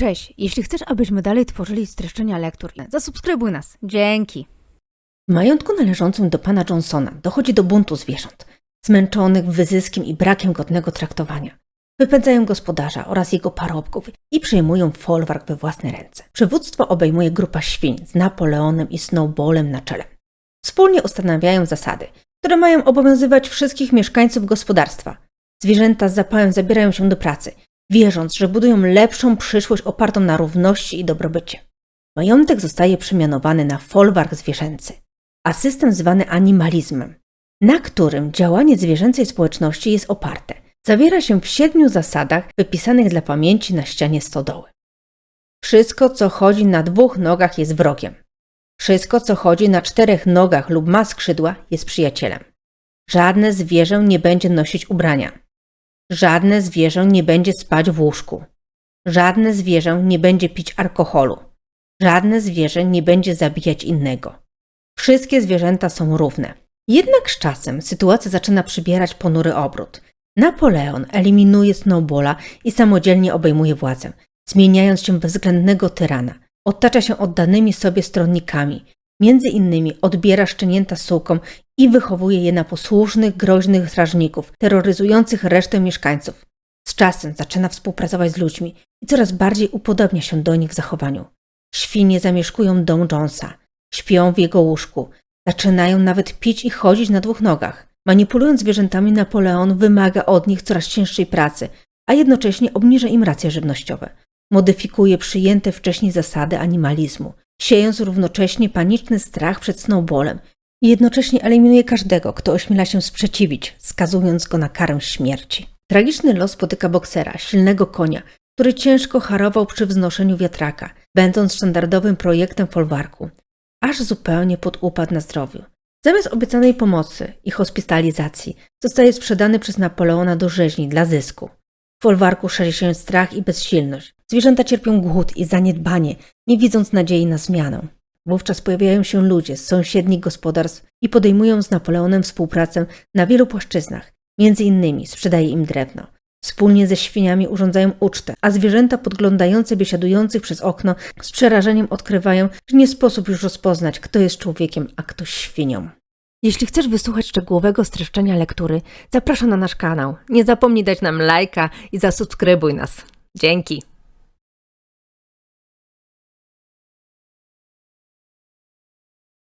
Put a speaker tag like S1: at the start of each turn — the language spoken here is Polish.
S1: Cześć, jeśli chcesz, abyśmy dalej tworzyli streszczenia lektur, zasubskrybuj nas. Dzięki.
S2: W majątku należącym do pana Johnsona dochodzi do buntu zwierząt, zmęczonych wyzyskiem i brakiem godnego traktowania. Wypędzają gospodarza oraz jego parobków i przejmują folwark we własne ręce. Przywództwo obejmuje grupa świń z Napoleonem i Snowballem na czele. Wspólnie ustanawiają zasady, które mają obowiązywać wszystkich mieszkańców gospodarstwa. Zwierzęta z zapałem zabierają się do pracy, wierząc, że budują lepszą przyszłość opartą na równości i dobrobycie. Majątek zostaje przemianowany na folwark zwierzęcy, a system zwany animalizmem, na którym działanie zwierzęcej społeczności jest oparte, zawiera się w siedmiu zasadach wypisanych dla pamięci na ścianie stodoły. Wszystko, co chodzi na dwóch nogach, jest wrogiem. Wszystko, co chodzi na czterech nogach lub ma skrzydła, jest przyjacielem. Żadne zwierzę nie będzie nosić ubrania. Żadne zwierzę nie będzie spać w łóżku. Żadne zwierzę nie będzie pić alkoholu. Żadne zwierzę nie będzie zabijać innego. Wszystkie zwierzęta są równe. Jednak z czasem sytuacja zaczyna przybierać ponury obrót. Napoleon eliminuje Snowballa i samodzielnie obejmuje władzę, zmieniając się bezwzględnego tyrana. Otacza się oddanymi sobie stronnikami. Między innymi odbiera szczenięta sukom i wychowuje je na posłusznych, groźnych strażników, terroryzujących resztę mieszkańców. Z czasem zaczyna współpracować z ludźmi i coraz bardziej upodobnia się do nich w zachowaniu. Świnie zamieszkują dom Jonesa, śpią w jego łóżku, zaczynają nawet pić i chodzić na dwóch nogach. Manipulując zwierzętami, Napoleon wymaga od nich coraz cięższej pracy, a jednocześnie obniża im racje żywnościowe. Modyfikuje przyjęte wcześniej zasady animalizmu, siejąc równocześnie paniczny strach przed Snowballem i jednocześnie eliminuje każdego, kto ośmiela się sprzeciwić, skazując go na karę śmierci. Tragiczny los spotyka boksera, silnego konia, który ciężko harował przy wznoszeniu wiatraka, będąc standardowym projektem folwarku, aż zupełnie podupadł na zdrowiu. Zamiast obiecanej pomocy i hospitalizacji zostaje sprzedany przez Napoleona do rzeźni dla zysku. W folwarku szerzy się strach i bezsilność. Zwierzęta cierpią głód i zaniedbanie, nie widząc nadziei na zmianę. Wówczas pojawiają się ludzie z sąsiednich gospodarstw i podejmują z Napoleonem współpracę na wielu płaszczyznach. Między innymi sprzedaje im drewno. Wspólnie ze świniami urządzają ucztę, a zwierzęta podglądające biesiadujących przez okno z przerażeniem odkrywają, że nie sposób już rozpoznać, kto jest człowiekiem, a kto świnią.
S1: Jeśli chcesz wysłuchać szczegółowego streszczenia lektury, zapraszam na nasz kanał. Nie zapomnij dać nam lajka i zasubskrybuj nas. Dzięki.